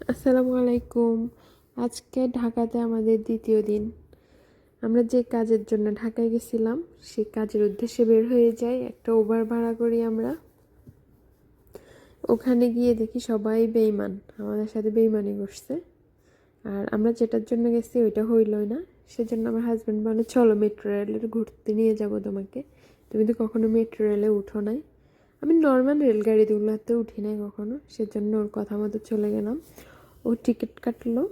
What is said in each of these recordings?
আসসালামু আলাইকুম। আজকে ঢাকাতে আমাদের দ্বিতীয় দিন। আমরা যে কাজের জন্য ঢাকায় গেছিলাম, সেই কাজের উদ্দেশ্যে বের হয়ে যাই, একটা ওভার ভাড়া করি আমরা। ওখানে গিয়ে দেখি সবাই বেইমান আমাদের সাথে বেইমানি করছে। আর আমরা যেটার জন্য গেছি ওইটা হইলই না। সেজন্য আমার হাজব্যান্ড বলে, চলো মেট্রো রেলের ঘুরতে নিয়ে যাব তোমাকে। তুমি তো কখনো মেট্রো রেলে উঠো নাই। আমি নর্মাল রেলগাড়িগুলোতে উঠি নাই কখনো, সেজন্য ওর কথা মতো চলে গেলাম। ও টিকিট কাটলো,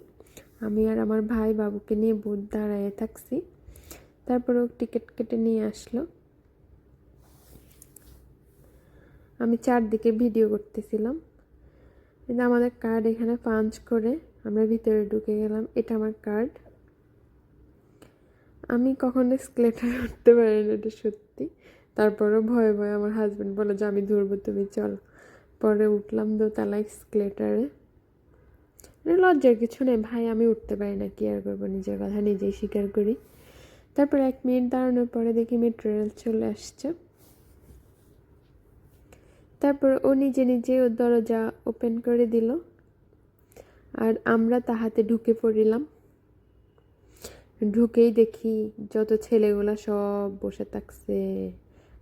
আমি আর আমার ভাই বাবুকে নিয়ে বোধ দাঁড়ায় থাকছি। তারপর ও টিকিট কেটে নিয়ে আসলো। আমি চারদিকে ভিডিও করতেছিলাম। কিন্তু আমাদের কার্ড এখানে পাঞ্চ করে আমরা ভিতরে ঢুকে গেলাম, এটা আমার কার্ড আমি কখনো স্কেলেটার উঠতে পারি না এটা সত্যি। তারপরেও ভয়ে ভয়ে আমার হাজব্যান্ড বলে যে, আমি ধরবো তুমি, চল। পরে উঠলাম দোতলা স্কেলেটারে লজ্জার কিছু নেই, ভাই, আমি উঠতে পারি না, কি আর করব? নিজের কথা নিজেই স্বীকার করি। তারপর এক মিনিট দাঁড়ানোর পরে দেখি মেট্রো রেল চলে আসছে। তারপর ও নিজে নিজে ওর দরজা ওপেন করে দিল। আর আমরা তাহাতে ঢুকে পড়িলাম। ঢুকেই দেখি যত ছেলেগুলা সব বসে থাকছে।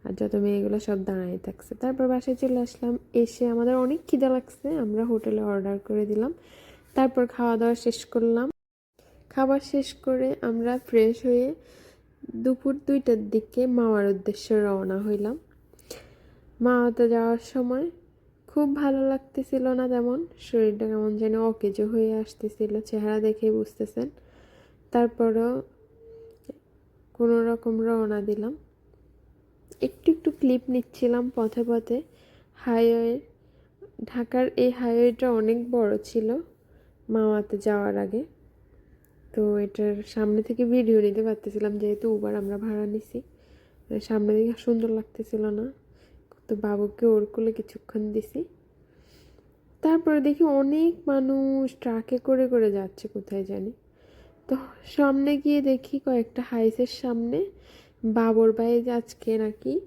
আর যত মেয়েগুলো সব দাঁড়ায় থাকছে। তারপর বাসায় চলে আসলাম। এসে আমাদের অনেক খিদে লাগছে। আমরা হোটেলে অর্ডার করে দিলাম। তারপর খাওয়া দাওয়া শেষ করলাম। খাবার শেষ করে আমরা ফ্রেশ হয়ে দুপুর দুইটার দিকে মাওয়ার উদ্দেশ্যে রওনা হইলাম। মাওয়াতে যাওয়ার সময় খুব ভালো লাগতেছিল না তেমন? শরীরটা কেমন যেন অকেজো হয়ে আসতেছিল। চেহারা দেখে বুঝতেছেন। তারপরও কোনো রকম রওনা দিলাম। একটু একটু ক্লিপ নিচ্ছিলাম পথে পথে। হাইওয়ে ঢাকার এই হাইওয়েটা অনেক বড় ছিল মাওয়াতে যাওয়ার আগে। তো এটার সামনে থেকে ভিডিও নিতে পারতেছিলাম যেহেতু উবার আমরা ভাড়া নিছি। সামনে দিকে সুন্দর লাগতেছিল না। তো বাবুকে ওর কোলে কিছুক্ষণ দিছি। তারপরে দেখি অনেক মানুষ ট্রাকে করে করে যাচ্ছে কোথায় জানি। তো সামনে গিয়ে দেখি কয়েকটা হাইসের সামনে বাবর ভাই আজকে নাকি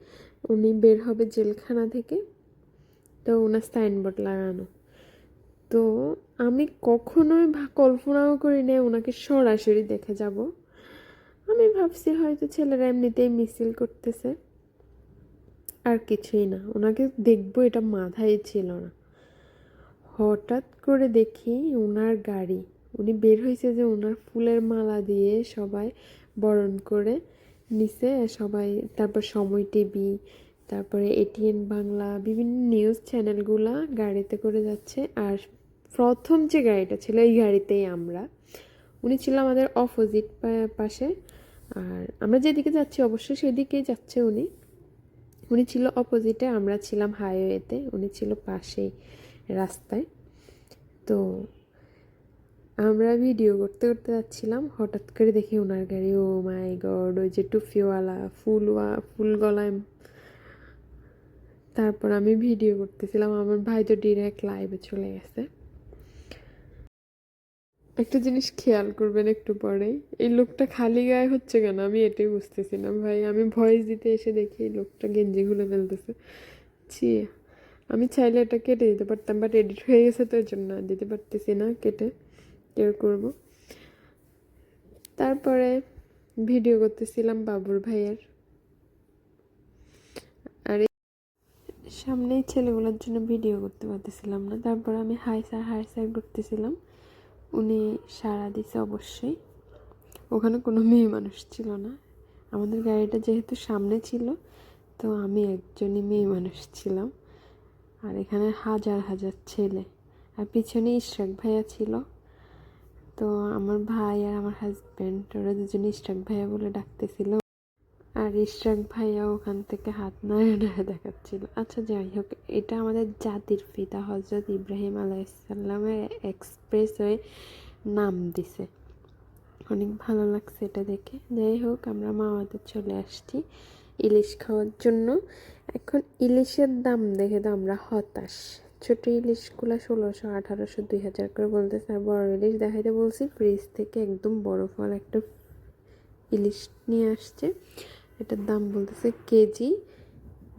উনি বের হবে জেলখানা থেকে, তো ওনার সাইনবোর্ড লাগানো। তো আমি কখনোই কল্পনাও করি না ওনাকে সরাসরি দেখে যাব। আমি ভাবছি হয়তো ছেলেরা এমনিতেই মিছিল করতেছে। আর কিছুই না ওনাকে দেখব এটা মাথায় ছিল না। হঠাৎ করে দেখি ওনার গাড়ি, উনি বের হয়েছে যে ওনার ফুলের মালা দিয়ে সবাই বরণ করে নিচে সবাই, তারপর সময় টিভি, তারপরে এটিএন বাংলা, বিভিন্ন নিউজ চ্যানেলগুলা গাড়িতে করে যাচ্ছে। আর প্রথম যে গাড়িটা ছিল, এই গাড়িতেই আমরা। উনি ছিল আমাদের অপোজিট পাশে। আর আমরা যেদিকে যাচ্ছি, অবশ্যই সেদিকেই যাচ্ছে উনি। উনি ছিল অপোজিটে আমরা ছিলাম হাইওয়েতে উনি ছিল পাশেই রাস্তায়। তো আমরা ভিডিও করতে করতে যাচ্ছিলাম, হঠাৎ করে দেখি ওনার গাড়ি, ও মাই গড ওই যে টুফিওয়ালা ফুলওয়া ফুল গলায় তারপর আমি ভিডিও করতেছিলাম, আমার ভাই তো ডিরেক্ট লাইভে চলে গেছে। একটা জিনিস খেয়াল করবেন একটু পরেই, এই লোকটা খালি গায়ে হচ্ছে কেন? আমি এটাই বুঝতেছি না, ভাই, আমি ভয়েস দিতে এসে দেখি এই লোকটা গেঞ্জি খুলে ফেলতেছে। ছি, আমি চাইলে এটা কেটে দিতে পারতাম বাট এডিট হয়ে গেছে তো এর জন্য দিতে পারতেছি না, কেটে। কেউ করব। তারপরে ভিডিও করতেছিলাম বাবুর ভাইয়ের। আর সামনেই ছেলেগুলোর জন্য ভিডিও করতে পারতেছিলাম না। তারপর আমি হাই স্যার হাই স্যার করতেছিলাম। উনি সাড়া দিছে অবশ্যই। ওখানে কোনো মেয়ে মানুষ ছিল না। আমাদের গাড়িটা যেহেতু সামনে ছিল, তো আমি একজনই মেয়ে মানুষ ছিলাম। আর এখানে হাজার হাজার ছেলে। আর পিছনে ইশরাক ভাইয়া ছিল। তো আমার ভাই আর আমার হাজব্যান্ড ওরা দুজনে ইশরাক ভাইয়া বলে ডাকতেছিল। আর ইশরাক ভাইয়া ওখান থেকে হাত নাড়ে নাড়ে দেখাচ্ছিল। আচ্ছা যাই হোক, এটা আমাদের জাতির পিতা হজরত ইব্রাহিম আলাইসাল্লামের এক্সপ্রেস হয়ে নাম দিছে। অনেক ভালো লাগছে এটা দেখে। যাই হোক, আমরা মামাদের চলে আসছি ইলিশ খাওয়ার জন্য। এখন ইলিশের দাম দেখে তো আমরা হতাশ। ছোটো ইলিশগুলো ষোলোশো, আঠারোশো, দুই হাজার করে বলতেছে। আর বড় ইলিশ দেখাইতে বলছি, ফ্রিজ থেকে একদম বড় ফল একটা ইলিশ নিয়ে আসছে। এটার দাম বলতেছে কেজি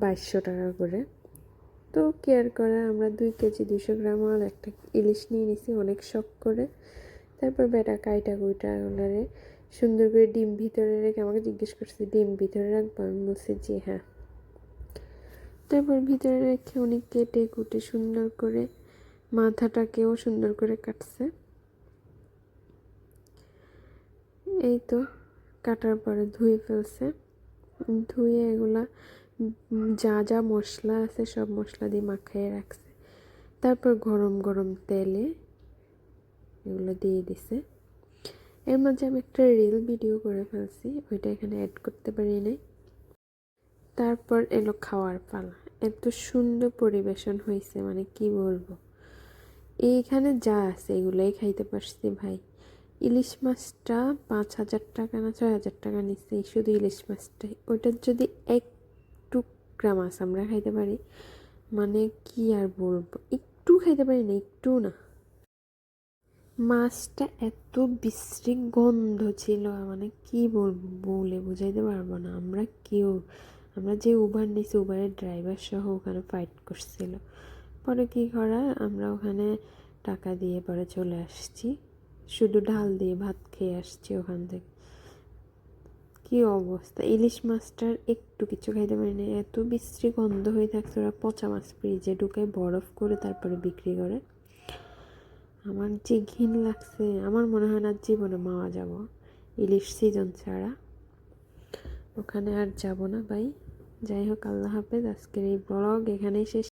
বাইশশো টাকা করে। তো কেয়ার করে, আমরা দুই কেজি দুশো গ্রাম আর একটা ইলিশ নিয়ে নিছি, অনেক শখ করে। তারপর বেটা কাইটা কুইটা ওনারে সুন্দর করে ডিম ভিতরে রেখে আমাকে জিজ্ঞেস করছে, ডিম ভিতরে রাখব? আমি বলছি যে হ্যাঁ। তারপর ভিতরে রেখে অনেক কেটে কুটে সুন্দর করে মাথাটাকেও সুন্দর করে কাটছে। এই তো কাটার পরে ধুয়ে ফেলছে। ধুয়ে এগুলা যা যা মশলা আছে সব মশলা দিয়ে মাখিয়ে রাখছে। তারপর গরম গরম তেলে এগুলো দিয়ে দিছে। এর মাঝে আমি একটা রিল ভিডিও করে ফেলছি, ওইটা এখানে অ্যাড করতে পারি নাই। তারপর এলো খাওয়ার পালা। এত সুন্দর পরিবেশন হয়েছে মানে কি বলব? এইখানে যা আছে এগুলোই খাইতে পারছি ভাই। ইলিশ মাছটা পাঁচ হাজার টাকা না ছয় হাজার টাকা নিচ্ছে শুধু ইলিশ মাছটাই। ওইটার যদি এক টুকরা মাছ আমরা খাইতে পারি মানে কি আর বলব? একটু খাইতে পারি না, একটু না। মাছটা এত বিশ্রী গন্ধ ছিল মানে কি বলব, বলে বোঝাইতে পারব না। আমরা কেউ আমরা যে উবার নিয়েছি উবারের ড্রাইভার সহ ওখানে ফাইট করছিল। পরে কি করা, আমরা ওখানে টাকা দিয়ে পরে চলে আসছি। শুধু ডাল দিয়ে ভাত খেয়ে আসছি ওখান থেকে। কি অবস্থা? ইলিশ মাছটার একটু কিছু খাইতে পারি না এত বিশ্রী গন্ধ হয়ে থাকছে, ওরা পচা মাছ ফ্রিজে ঢুকে বরফ করে তারপরে বিক্রি করে। আমার যে ঘিন লাগছে, আমার মনে হয় না জীবনে মাওয়া যাব। ইলিশ সিজন ছাড়া। ওখানে আর যাব না ভাই। যাই হোক আল্লাহ হাফেজ। আজকের এই ব্লগ এখানেই শেষ